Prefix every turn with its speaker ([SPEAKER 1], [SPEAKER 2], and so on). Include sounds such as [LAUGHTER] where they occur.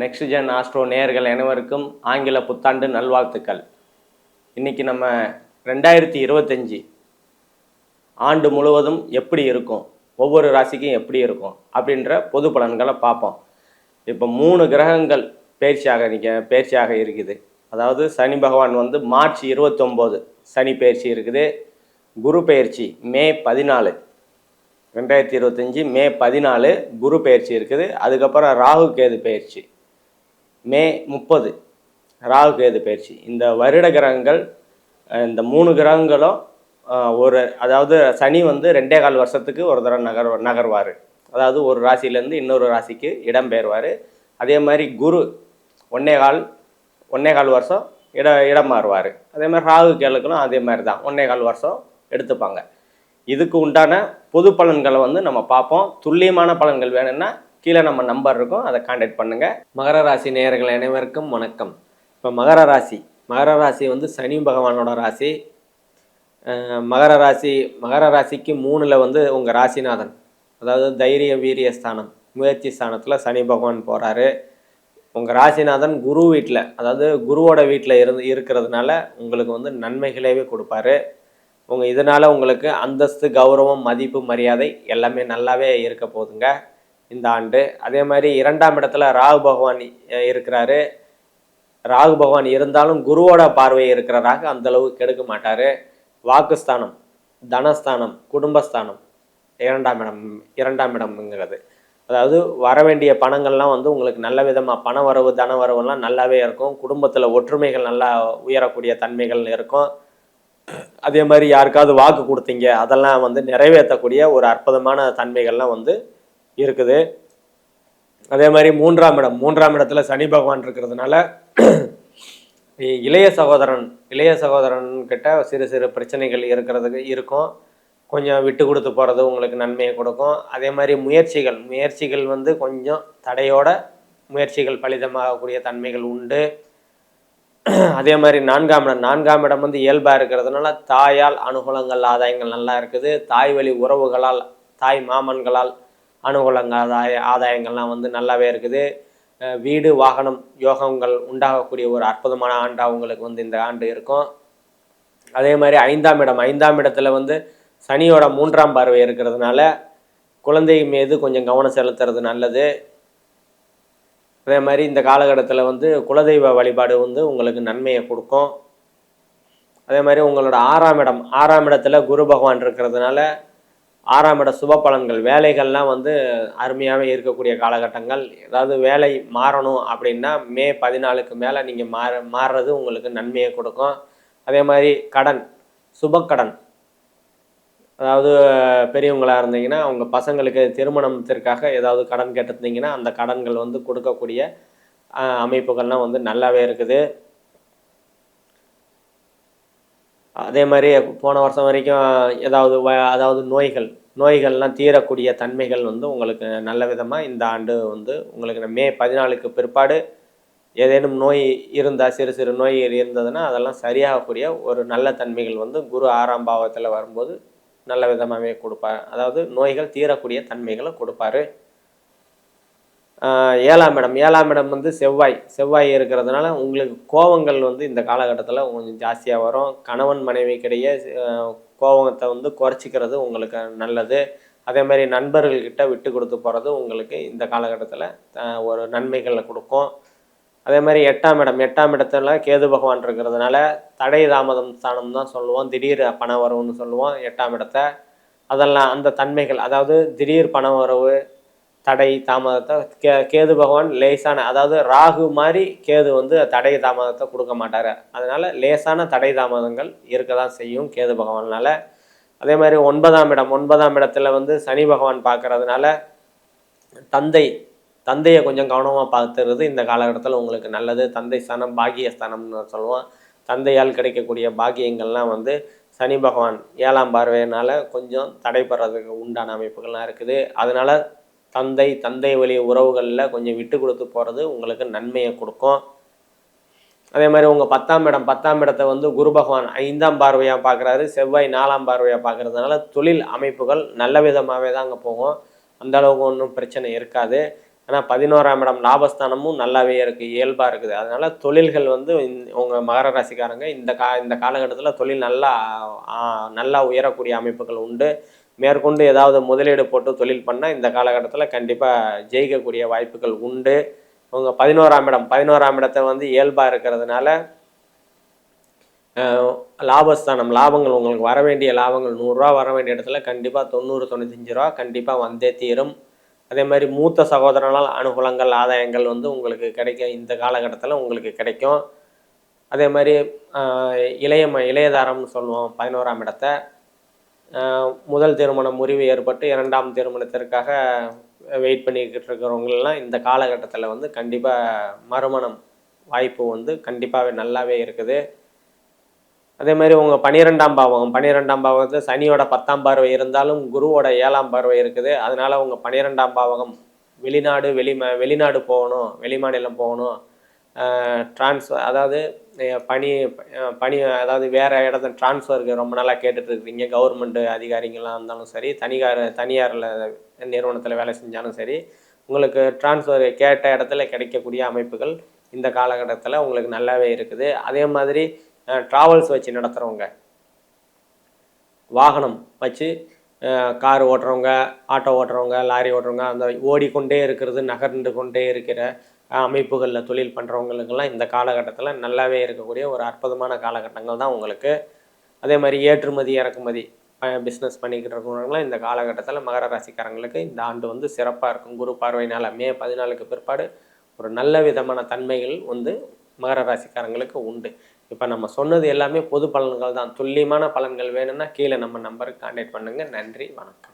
[SPEAKER 1] Next gen astro நேயர்கள் அனைவருக்கும் ஆங்கில புத்தாண்டு நல்வாழ்த்துக்கள். இன்றைக்கி நம்ம ரெண்டாயிரத்தி இருபத்தஞ்சி ஆண்டு முழுவதும் எப்படி இருக்கும் ஒவ்வொரு ராசிக்கும் எப்படி இருக்கும் அப்படின்ற பொது பலன்களை பார்ப்போம். இப்போ மூணு கிரகங்கள் பயிற்சியாக நிற்க பயிற்சியாக இருக்குது. அதாவது சனி பகவான் வந்து மார்ச் இருபத்தொம்போது சனி பயிற்சி இருக்குது. குரு பயிற்சி மே பதினாலு. ரெண்டாயிரத்தி இருபத்தஞ்சி மே பதினாலு குரு பயிற்சி இருக்குது. அதுக்கப்புறம் ராகு கேது பயிற்சி. மே முப்பது. ராகு கேது பயிற்சி. இந்த வருட கிரகங்கள் இந்த மூணு கிரகங்களும் ஒரு அதாவது சனி வந்து ரெண்டே கால் வருஷத்துக்கு ஒரு தடவை நகர் நகர்வார். அதாவது ஒரு ராசியிலேருந்து இன்னொரு ராசிக்கு இடம்பெயர்வார். அதே மாதிரி குரு ஒன்னே கால் ஒன்னே கால் வருஷம் இட இடம் மாறுவார். அதே மாதிரி ராகு கேளுக்களும் அதே மாதிரி தான். ஒன்னே கால் வருஷம் எடுத்துப்பாங்க. இதுக்கு உண்டான பொது பலன்களை வந்து நம்ம பார்ப்போம். துல்லியமான பலன்கள் வேணும்னா கீழே நம்ம நம்பர் இருக்கும். அதை காண்டாக்ட் பண்ணுங்கள் மகர ராசி நேயர்கள் அனைவருக்கும் வணக்கம். இப்போ மகர ராசி. மகர ராசி வந்து சனி பகவானோட ராசி. மகர ராசி மகர ராசிக்கு மூணில் வந்து உங்கள் ராசிநாதன். அதாவது தைரிய வீரிய ஸ்தானம் முயற்சி ஸ்தானத்தில் சனி பகவான் போகிறாரு உங்கள் ராசிநாதன் குரு வீட்டில் அதாவது குருவோட வீட்டில் இருந்து இருக்கிறதுனால உங்களுக்கு வந்து நன்மைகளேவே கொடுப்பாரு. உங்கள் இதனால் உங்களுக்கு அந்தஸ்து கௌரவம் மதிப்பு மரியாதை எல்லாமே நல்லாவே இருக்க போகுதுங்க இந்த ஆண்டு. அதே மாதிரி இரண்டாம் இடத்துல ராகு பகவான் இருக்கிறாரு. ராகு பகவான் இருந்தாலும் குருவோட பார்வை இருக்கிறராக அந்த அளவுக்கு கெடுக்க மாட்டார். வாக்குஸ்தானம் தனஸ்தானம் குடும்பஸ்தானம் இரண்டாம் இடம் இரண்டாம் இடம்ங்கிறது. அதாவது வர வேண்டிய பணங்கள்லாம் வந்து உங்களுக்கு நல்ல விதமாக பண வரவு தன வரவுலாம் நல்லாவே இருக்கும். குடும்பத்தில் ஒற்றுமைகள் நல்லா உயரக்கூடிய தன்மைகள் இருக்கும். அதே மாதிரி யாருக்காவது வாக்கு கொடுத்தீங்க அதெல்லாம் வந்து நிறைவேற்றக்கூடிய ஒரு அற்புதமான தன்மைகள்லாம் வந்து இருக்குது. அதே மாதிரி மூன்றாம் இடம். மூன்றாம் இடத்துல சனி பகவான் இருக்கிறதுனால [CLEARS THROAT] இளைய சகோதரன் இளைய சகோதரன் கிட்ட சிறு சிறு பிரச்சனைகள் இருக்கிறதுக்கு இருக்கும். கொஞ்சம் விட்டு கொடுத்து போகிறது உங்களுக்கு நன்மையை கொடுக்கும். அதே மாதிரி முயற்சிகள். முயற்சிகள் வந்து கொஞ்சம் தடையோட முயற்சிகள் பலிதமாகக்கூடிய தன்மைகள் உண்டு. [CLEARS THROAT] அதே மாதிரி நான்காம் இடம். நான்காம் இடம் வந்து இயல்பாக இருக்கிறதுனால தாயால் அனுகூலங்கள் ஆதாயங்கள் நல்லா இருக்குது. தாய் வழி உறவுகளால் தாய் மாமன்களால் அனுகூலங்கள் ஆதாய ஆதாயங்கள்லாம் வந்து நல்லாவே இருக்குது. வீடு வாகனம் யோகங்கள் உண்டாகக்கூடிய ஒரு அற்புதமான ஆண்டாக உங்களுக்கு வந்து இந்த ஆண்டு இருக்கும். அதே மாதிரி ஐந்தாம் இடம் ஐந்தாம் இடத்துல வந்து சனியோட மூன்றாம் பார்வை இருக்கிறதுனால குழந்தை மீது கொஞ்சம் கவனம் செலுத்துறது நல்லது. அதே மாதிரி இந்த காலகட்டத்தில் வந்து குலதெய்வ வழிபாடு வந்து உங்களுக்கு நன்மையை கொடுக்கும். அதே மாதிரி உங்களோட ஆறாம் இடம் ஆறாம் இடத்துல குரு பகவான் இருக்கிறதுனால ஆறாம் இட சுப பலன்கள் வேலைகள்லாம் வந்து அருமையாகவே இருக்கக்கூடிய காலகட்டங்கள். ஏதாவது வேலை மாறணும் அப்படின்னா மே பதினாலுக்கு மேலே நீங்கள் மாற மாறுறது உங்களுக்கு நன்மையை கொடுக்கும். அதே மாதிரி கடன் சுபக்கடன் அதாவது பெரியவங்களாக இருந்தீங்கன்னா அவங்க பசங்களுக்கு திருமணத்திற்காக ஏதாவது கடன் கேட்டிருந்தீங்கன்னா அந்த கடன்கள் வந்து கொடுக்கக்கூடிய அமைப்புகள்லாம் வந்து நல்லாவே இருக்குது. அதே மாதிரி போன வருஷம் வரைக்கும் ஏதாவது வ- அதாவது நோய்கள் நோய்கள்லாம் தீரக்கூடிய தன்மைகள் வந்து உங்களுக்கு நல்ல விதமாக இந்த ஆண்டு வந்து உங்களுக்கு மே பதினாலுக்கு பிற்பாடு ஏதேனும் நோய் இருந்தால் சிறு சிறு நோய்கள் இருந்ததுன்னா அதெல்லாம் சரியாகக்கூடிய ஒரு நல்ல தன்மைகள் வந்து குரு ஆறாம் பாவத்தில் வரும்போது நல்ல விதமாகவே கொடுப்பார். அதாவது நோய்கள் தீரக்கூடிய தன்மைகளை கொடுப்பாரு. ஏழாம் இடம். ஏழாம் இடம் வந்து செவ்வாய். செவ்வாய் இருக்கிறதுனால உங்களுக்கு கோவங்கள் வந்து இந்த காலகட்டத்தில் கொஞ்சம் ஜாஸ்தியாக வரும். கணவன் மனைவிக்கிடையே கோவத்தை வந்து குறைச்சிக்கிறது உங்களுக்கு நல்லது. அதே மாதிரி நண்பர்கள்கிட்ட விட்டு கொடுத்து போகிறது உங்களுக்கு இந்த காலகட்டத்தில் ஒரு நன்மைகளை கொடுக்கும். அதே மாதிரி எட்டாம் இடம். எட்டாம் இடத்துல கேது பகவான் இருக்கிறதுனால தடை தாமதம் ஸ்தானம் தான் சொல்லுவோம். திடீர் பண வரவுன்னு சொல்லுவோம். எட்டாம் இடத்த. அதெல்லாம் அந்த தன்மைகள் அதாவது திடீர் பண வரவு தடை தாமதத்தை கே கேது பகவான் லேசான அதாவது ராகு மாதிரி கேது வந்து தடை தாமதத்தை கொடுக்க மாட்டார். அதனால் லேசான தடை தாமதங்கள் இருக்க தான் செய்யும் கேது பகவானால். அதே மாதிரி ஒன்பதாம் இடம் ஒன்பதாம் இடத்துல வந்து சனி பகவான் பார்க்கறதுனால தந்தை தந்தையை கொஞ்சம் கவனமாக பார்த்துறது இந்த காலகட்டத்தில் உங்களுக்கு நல்லது. தந்தை ஸ்தானம் பாகிய ஸ்தானம்னு சொல்லுவோம். தந்தையால் கிடைக்கக்கூடிய பாகியங்கள்லாம் வந்து சனி பகவான் ஏழாம் பார்வையினால் கொஞ்சம் தடைபடுறதுக்கு உண்டான அமைப்புகள்லாம் இருக்குது. அதனால் தந்தை தந்தை வழி உறவுகளில் கொஞ்சம் விட்டு கொடுத்து போகிறது உங்களுக்கு நன்மையை கொடுக்கும். அதே மாதிரி உங்கள் பத்தாம் இடம் பத்தாம் இடத்தை வந்து குரு பகவான் ஐந்தாம் பார்வையாக பார்க்குறாரு செவ்வாய் நாலாம் பார்வையாக பார்க்கறதுனால தொழில் அமைப்புகள் நல்ல விதமாகவே தாங்க போகும். அந்த அளவுக்கு ஒன்றும் பிரச்சனை இருக்காது. ஆனால் பதினோராம் இடம் லாபஸ்தானமும் நல்லாவே இருக்குது இயல்பாக இருக்குது. அதனால் தொழில்கள் வந்து உங்கள் மகர ராசிக்காரங்க இந்த கா இந்த காலகட்டத்தில் தொழில் நல்லா நல்லா உயரக்கூடிய அமைப்புகள் உண்டு. மேற்கொண்டு ஏதாவது முதலீடு போட்டு தொழில் பண்ணால் இந்த காலகட்டத்தில் கண்டிப்பாக ஜெயிக்கக்கூடிய வாய்ப்புகள் உண்டு. இவங்க பதினோராம் இடம் பதினோராம் இடத்தை வந்து இயல்பாக இருக்கிறதுனால லாபஸ்தானம் லாபங்கள் உங்களுக்கு வர வேண்டிய லாபங்கள் நூறுரூவா வர வேண்டிய இடத்துல கண்டிப்பாக தொண்ணூறு தொண்ணூத்தஞ்சு ரூபா கண்டிப்பாக வந்தே தீரும். அதே மாதிரி மூத்த சகோதரனால் அனுகூலங்கள் ஆதாயங்கள் வந்து உங்களுக்கு கிடைக்கும். இந்த காலகட்டத்தில் உங்களுக்கு கிடைக்கும். அதே மாதிரி இளைய இளையதாரம்னு சொல்லுவோம் பதினோராம் இடத்த. முதல் திருமணம் முறிவு ஏற்பட்டு இரண்டாம் திருமணத்திற்காக வெயிட் பண்ணிக்கிட்டு இருக்கிறவங்களெலாம் இந்த காலகட்டத்தில் வந்து கண்டிப்பாக மறுமணம் வாய்ப்பு வந்து கண்டிப்பாகவே நல்லாவே இருக்குது. அதே மாதிரி உங்கள் பன்னிரெண்டாம் பாவம் பன்னிரெண்டாம் பாவத்தில் சனியோட பத்தாம் பார்வை இருந்தாலும் குருவோட ஏழாம் பார்வை இருக்குது. அதனால் உங்கள் பன்னிரெண்டாம் பாவகம் வெளிநாடு வெளி வெளிநாடு போகணும் வெளிமாநிலம் போகணும். ட்ரான்ஸ்ஃபர் அதாவது பணி பணி அதாவது வேறு இடத்துல ட்ரான்ஸ்ஃபருக்கு ரொம்ப நாளாக கேட்டுட்ருக்குறீங்க இருக்கிறீங்க கவர்மெண்ட் அதிகாரிங்களாக இருந்தாலும் சரி தனியார் தனியாரில் நிறுவனத்தில் வேலை செஞ்சாலும் சரி உங்களுக்கு ட்ரான்ஸ்ஃபர் கேட்ட இடத்துல கிடைக்கக்கூடிய அமைப்புகள் இந்த காலகட்டத்தில் உங்களுக்கு நல்லாவே இருக்குது. அதே மாதிரி ட்ராவல்ஸ் வச்சு நடத்துகிறவங்க வாகனம் வச்சு கார் ஓட்டுறவங்க ஆட்டோ ஓட்டுறவங்க லாரி ஓட்டுறவங்க அந்த ஓடிக்கொண்டே இருக்கிறது நகர்ந்து கொண்டே இருக்கிற அமைப்புகளில் தொழில் பண்ணுறவங்களுக்கெல்லாம் இந்த காலகட்டத்தில் நல்லாவே இருக்கக்கூடிய ஒரு அற்புதமான காலகட்டங்கள் தான் உங்களுக்கு. அதே மாதிரி ஏற்றுமதி இறக்குமதி பிஸ்னஸ் பண்ணிக்கிட்டு இருக்கிறவங்களாம் இந்த காலகட்டத்தில் மகர ராசிக்காரங்களுக்கு இந்த ஆண்டு வந்து சிறப்பாக இருக்கும். குரு பார்வையினால் மே பதினாலுக்கு பிற்பாடு ஒரு நல்ல விதமான தன்மைகள் வந்து மகர ராசிக்காரங்களுக்கு உண்டு. இப்போ நம்ம சொன்னது எல்லாமே பொது பலன்கள் தான். துல்லியமான பலன்கள் வேணும்னா கீழே நம்ம நம்பருக்கு கான்டாக்ட் பண்ணுங்கள் நன்றி வணக்கம்.